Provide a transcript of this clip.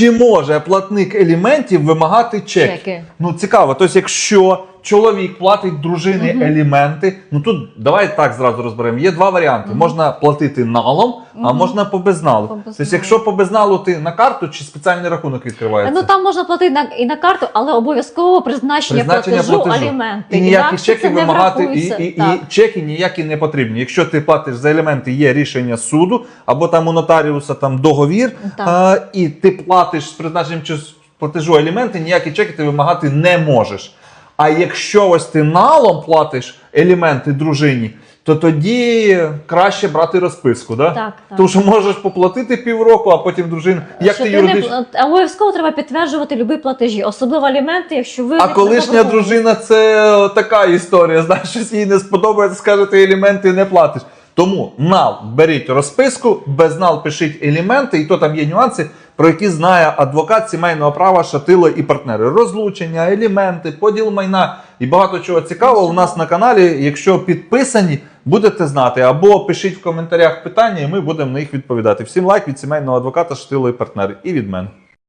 Чи може платник еліментів вимагати чек? Чеки. Ну цікаво. Тобто, якщо чоловік платить дружині елементи, ну тут давай так зразу розберемо. Є два варіанти: можна платити налом, а можна по безналу. По безналу. Тобто, якщо по безналу ти на карту чи спеціальний рахунок відкривається. Ну там можна платити на і на карту, але обов'язково призначення, Призначення платежу, платежу. аліменти. І ніякі чеки вимагати, і, і, і чеки ніякі не потрібні. Якщо ти платиш за елементи, є рішення суду, або там у нотаріуса там договір, Так. а, і ти платиш з призначенням чи платежу елементи, ніякі чеки ти вимагати не можеш. А якщо ось ти налом платиш елементи дружині, то тоді краще брати розписку, да? Так, так. Тому що можеш поплатити півроку, а потім дружина. Як Що ти ти юридично? не обов'язково треба підтверджувати любі платежі, особливо аліменти, якщо ви А не колишня заборговані. дружина це е, така історія. Знаєш, щось їй не сподобається, скаже, ти елементи не платиш. Тому нал беріть розписку, без нал пишіть елементи, і то там є нюанси, про які знає адвокат сімейного права, шатило і партнери. Розлучення, елементи, поділ майна і багато чого цікавого у нас на каналі. Якщо підписані, будете знати. Або пишіть в коментарях питання, і ми будемо на них відповідати. Всім лайк від сімейного адвоката, шатило і партнери. І від мене.